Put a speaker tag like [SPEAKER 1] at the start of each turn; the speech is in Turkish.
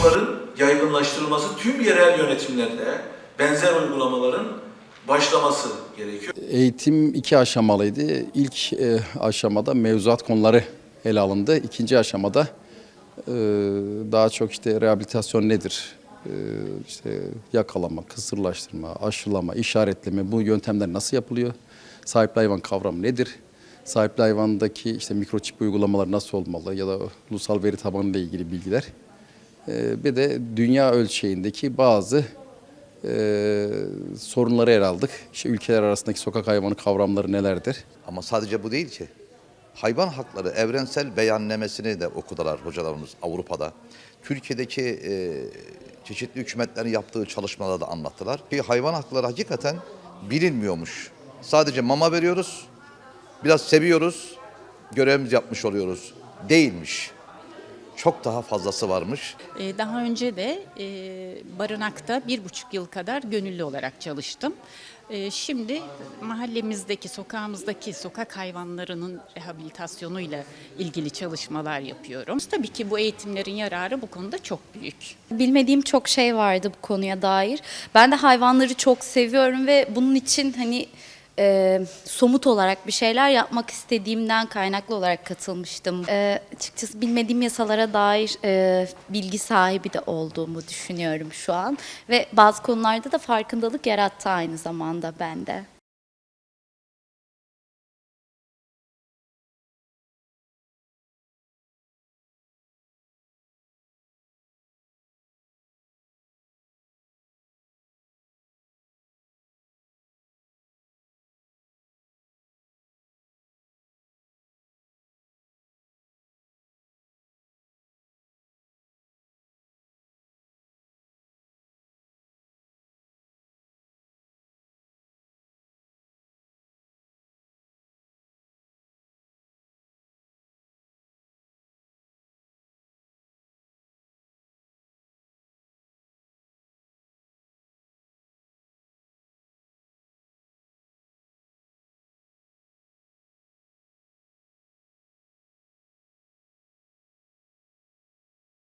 [SPEAKER 1] bunların yaygınlaştırılması tüm yerel yönetimlerde benzer uygulamaların başlaması gerekiyor.
[SPEAKER 2] Eğitim iki aşamalıydı. İlk e, aşamada mevzuat konuları ele alındı. İkinci aşamada e, daha çok işte rehabilitasyon nedir? E, işte yakalama, kısırlaştırma, aşılama, işaretleme bu yöntemler nasıl yapılıyor? Sahipli hayvan kavramı nedir? Sahipli hayvandaki işte mikroçip uygulamalar nasıl olmalı ya da ulusal veri tabanı ile ilgili bilgiler. E, bir de dünya ölçeğindeki bazı e, sorunları ele aldık. İşte ülkeler arasındaki sokak hayvanı kavramları nelerdir?
[SPEAKER 3] Ama sadece bu değil ki. Hayvan hakları evrensel beyannamesini de okudular hocalarımız Avrupa'da. Türkiye'deki e, çeşitli hükümetlerin yaptığı çalışmalarda anlattılar. Ki hayvan hakları hakikaten bilinmiyormuş. Sadece mama veriyoruz, biraz seviyoruz, görevimizi yapmış oluyoruz. Değilmiş. Çok daha fazlası varmış.
[SPEAKER 4] Ee, Daha önce de e, barınakta bir buçuk yıl kadar gönüllü olarak çalıştım. Ee, Şimdi mahallemizdeki, sokağımızdaki sokak hayvanlarının rehabilitasyonuyla ilgili çalışmalar yapıyorum. Tabii ki bu eğitimlerin yararı bu konuda çok büyük.
[SPEAKER 5] Bilmediğim çok şey vardı bu konuya dair. Ben de hayvanları çok seviyorum ve bunun için hani e, somut olarak bir şeyler yapmak istediğimden kaynaklı olarak katılmıştım. E, açıkçası bilmediğim yasalara dair e, bilgi sahibi de olduğumu düşünüyorum şu an ve bazı konularda da farkındalık yarattı aynı zamanda bende.